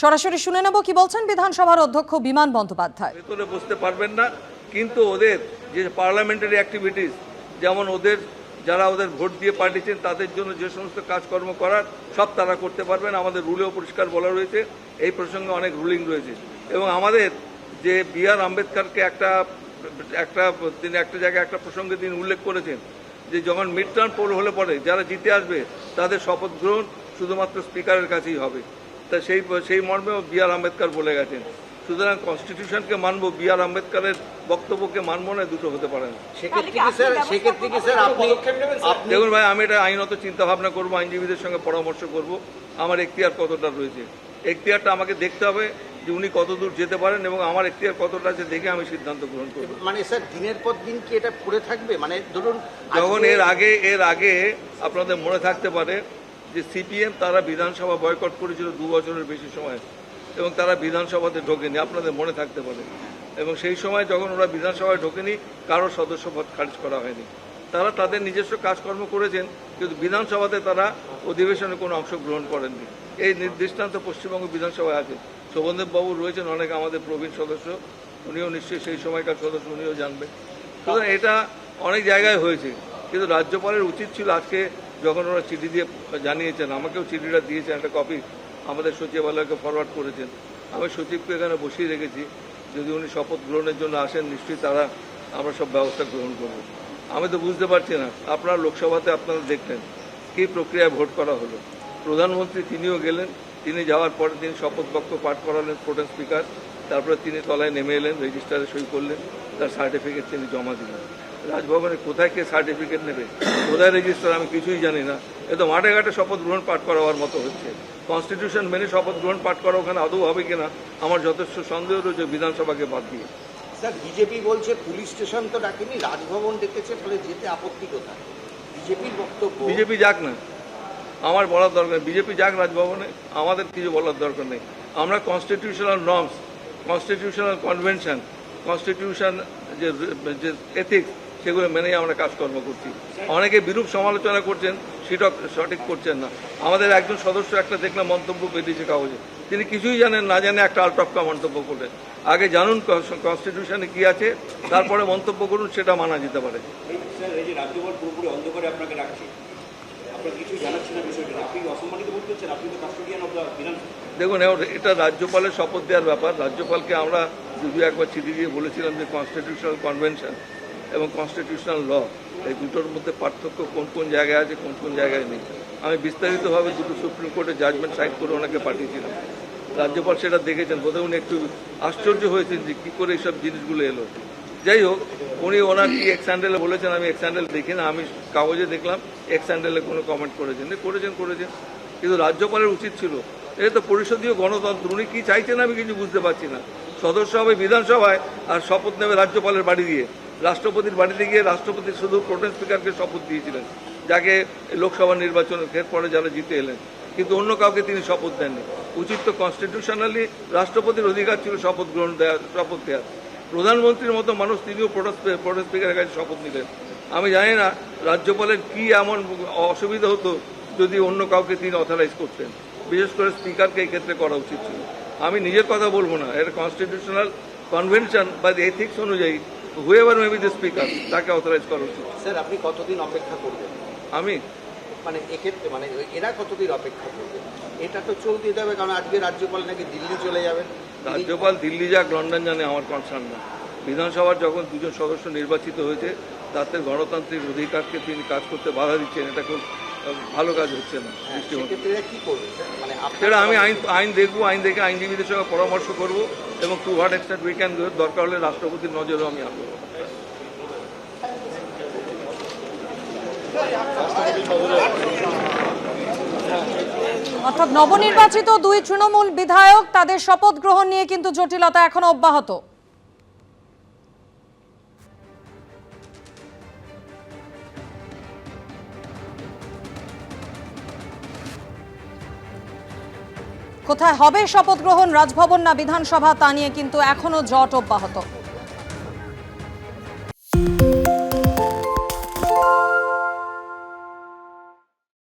সরাসরি শুনে নেব কি বলছেন বিধানসভার অধ্যক্ষ বিমান বন্দ্যোপাধ্যায়। ভেতরে বসতে পারবেন না, কিন্তু ওদের যে পার্লামেন্টারি অ্যাক্টিভিটিস যেমন ওদের যারা ওদের ভোট দিয়ে পাঠিয়েছেন, তাদের জন্য যে সমস্ত কাজকর্ম করার, সব তারা করতে পারবেন। আমাদের রুলেও পরিষ্কার বলা রয়েছে, এই প্রসঙ্গে অনেক রুলিং রয়েছে। এবং আমাদের যে বি আর আম্বেদকরকে একটা একটা তিনি একটা জায়গায় একটা প্রসঙ্গে তিনি উল্লেখ করেছেন, যে যখন মিড টার্ম পোল হলে পরে যারা জিতে আসবে, তাদের শপথ গ্রহণ শুধুমাত্র স্পিকারের কাছেই হবে। তা সেই সেই মর্মেও বি আর আম্বেদকর বলে গেছেন। সুতরাং কনস্টিটিউশনকে মানবো বি আর আম্বেদকরের বক্তব্যকে মানবো না দুটো হতে পারে না। দেখুন ভাই আমি এটা আইনত চিন্তা ভাবনা করব আইনজীবীদের সঙ্গে পরামর্শ করব। আমার এখতিয়ার কতটা রয়েছে? এখতিয়ারটা আমাকে দেখতে হবে যে উনি কতদূর যেতে পারেন এবং আমার এখতিয়ার কতটা আছে দেখে আমি সিদ্ধান্ত গ্রহণ করব। মানে স্যার দিনের পর দিন কি এটা পড়ে থাকবে? মানে ধরুন যখন এর আগে এর আগে আপনাদের মনে থাকতে পারে যে সিপিএম তারা বিধানসভা বয়কট করেছিল দু বছরের বেশি সময় এবং তারা বিধানসভাতে ঢোকেনি, আপনাদের মনে থাকতে পারে। এবং সেই সময় যখন ওরা বিধানসভায় ঢোকেনি, কারও সদস্যপদ খারিজ করা হয়নি। তারা তাদের নিজস্ব কাজকর্ম করেছেন, কিন্তু বিধানসভাতে তারা অধিবেশনে কোনো অংশগ্রহণ করেননি। এই নির্দিষ্টান্ত পশ্চিমবঙ্গ বিধানসভায় আছে। শোভনদেব বাবু রয়েছেন, অনেক আমাদের প্রবীণ সদস্য। উনিও নিশ্চয়ই সেই সময়কার সদস্য, উনিও জানবেন। সুতরাং এটা অনেক জায়গায় হয়েছে। কিন্তু রাজ্যপালের উচিত ছিল আজকে যখন ওরা চিঠি দিয়ে জানিয়েছেন, আমাকেও চিঠিটা দিয়েছেন, একটা কপি আমাদের সচিবালয়কে ফরওয়ার্ড করেছেন। আমি সচিবকে এখানে বসিয়ে রেখেছি, যদি উনি শপথ গ্রহণের জন্য আসেন, নিশ্চয়ই তারা আমরা সব ব্যবস্থা গ্রহণ করব। আমি তো বুঝতে পারছি না, আপনারা লোকসভাতে আপনারা দেখলেন, কী প্রক্রিয়ায় ভোট করা হলো। প্রধানমন্ত্রী তিনিও গেলেন, তিনি যাওয়ার পরে তিনি শপথ বাক্য পাঠ করালেন প্রোটেন স্পিকার তারপরে তিনি তলায় নেমে এলেন রেজিস্টারে সই করলেন। তার সার্টিফিকেট তিনি জমা দিলেন। রাজভবনে কোথায় কে সার্টিফিকেট নেবে? কোথায় রেজিস্টার আমি কিছুই জানি না। এ তো মাঠে ঘাটে শপথ গ্রহণ পাঠ করাবার মতো হচ্ছে। কনস্টিটিউশন মেনে শপথ গ্রহণ পাঠ করা ওখানে আদৌ হবে কিনা আমার যথেষ্ট সন্দেহ রয়েছে বিধানসভাকে বাদ দিয়ে। স্যার বিজেপি বলছে পুলিশ স্টেশন তো ডাকেনি রাজভবন ডেকেছে তাহলে যেতে আপত্তি কোথায়? বিজেপির বক্তব্য বিজেপি যাক না। আমার বলার দরকার বিজেপি যাক রাজভবনে আমাদের কিছু বলার দরকার নেই। আমরা constitutional norms constitutional convention constitution যে যে এথিক্স সেগুলো মেনেই আমরা কাজকর্ম করছি। অনেকে বিরূপ সমালোচনা করছেন সেটা সঠিক করছেন না। আমাদের একজন সদস্য একটা দেখলাম মন্তব্য বেরিয়েছে কাগজে। তিনি কিছুই জানেন না, জানে একটা আলটপকা মন্তব্য করলেন। আগে জানুন কনস্টিটিউশনে কি আছে, তারপরে মন্তব্য করুন, সেটা মানা যেতে পারে। রাজ্যপাল পুরোপুরি অন্ধকারে আপনাকে রাখছে দেখুন এটা রাজ্যপালের শপথ দেওয়ার ব্যাপার। রাজ্যপালকে আমরা যদিও একবার চিঠি দিয়ে বলেছিলাম যে কনস্টিটিউশনাল কনভেনশন এবং কনস্টিটিউশনাল ল এই দুটোর মধ্যে পার্থক্য কোন কোন জায়গায় আছে, কোন কোন জায়গায় নেই। আমি বিস্তারিতভাবে দুটো সুপ্রিম কোর্টের জাজমেন্ট সাইন করে ওনাকে পাঠিয়েছিলাম। রাজ্যপাল সেটা দেখেছেন। বোধহয় উনি একটু আশ্চর্য হয়েছেন যে কী করে এইসব জিনিসগুলো এলো। যাই হোক উনি ওনার কি এক্স হ্যান্ডেলে বলেছেন, আমি এক্স হ্যান্ডেল দেখি না আমি কাগজে দেখলাম এক্স হ্যান্ডেলে কোনো কমেন্ট করেছেন। করেছেন করেছেন। কিন্তু রাজ্যপালের উচিত ছিল। এটা তো পরিষদীয় গণতন্ত্র, উনি কি চাইছেন আমি কিছু বুঝতে পারছি না। সদস্য হবে বিধানসভায় আর শপথ নেবে রাজ্যপালের বাড়ি দিয়ে। রাষ্ট্রপতির বাড়িতে গিয়ে রাষ্ট্রপতি শুধু প্রোটেন স্পিকারকে শপথ দিয়েছিলেন, যাকে লোকসভা নির্বাচনের পরে যারা জিতে এলেন। কিন্তু অন্য কাউকে তিনি শপথ দেননি। উচিত তো কনস্টিটিউশনালি রাষ্ট্রপতির অধিকার ছিল শপথ গ্রহণ দেওয়ার শপথ দেওয়ার প্রধানমন্ত্রীর মতো মানুষ তিনিও প্রোটেন স্পিকারের কাছে শপথ নিলেন। আমি জানি না রাজ্যপালের কি এমন অসুবিধা হতো যদি অন্য কাউকে তিনি অথরাইজ করতেন। বিশেষ করে স্পিকারকে এই ক্ষেত্রে করা উচিত ছিল। আমি নিজের কথা বলব না। এর কনস্টিটিউশনাল কনভেনশন বা এথিক্স অনুযায়ী হুয়েভার মেবি দ্য স্পিকার তাকে অথরাইজ করা উচিত। স্যার আপনি কতদিন অপেক্ষা করবেন? আমি? মানে এক্ষেত্রে মানে এরা কতদিন অপেক্ষা করবে? এটা তো চলতে দেবে কারণ আজকে রাজ্যপাল নাকি দিল্লি চলে যাবেন। রাজ্যপাল দিল্লি যাক লন্ডন জানে আমার কনসার্ন না। বিধানসভার যখন দুজন সদস্য নির্বাচিত হয়েছে তাদের গণতান্ত্রিক অধিকারকে তিনি কাজ করতে বাধা দিচ্ছেন এটা খুব ভালো কাজ হচ্ছে না হ্যাঁ, মানে সেটা আমি আইন আইন দেখব আইন দেখে আইনজীবীদের সঙ্গে পরামর্শ করব এবং to heart extent we can দরকার হলে রাষ্ট্রপতির নজরেও আমি আনব। অর্থাৎ নবনির্বাচিত দুই তৃণমূল বিধায়ক তাদের শপথ গ্রহণ নিয়ে কিন্তু জটিলতা এখনও অব্যাহত। কোথায় হবে শপথ গ্রহণ? রাজভবন না বিধানসভা? তা নিয়ে কিন্তু এখনও জট অব্যাহত।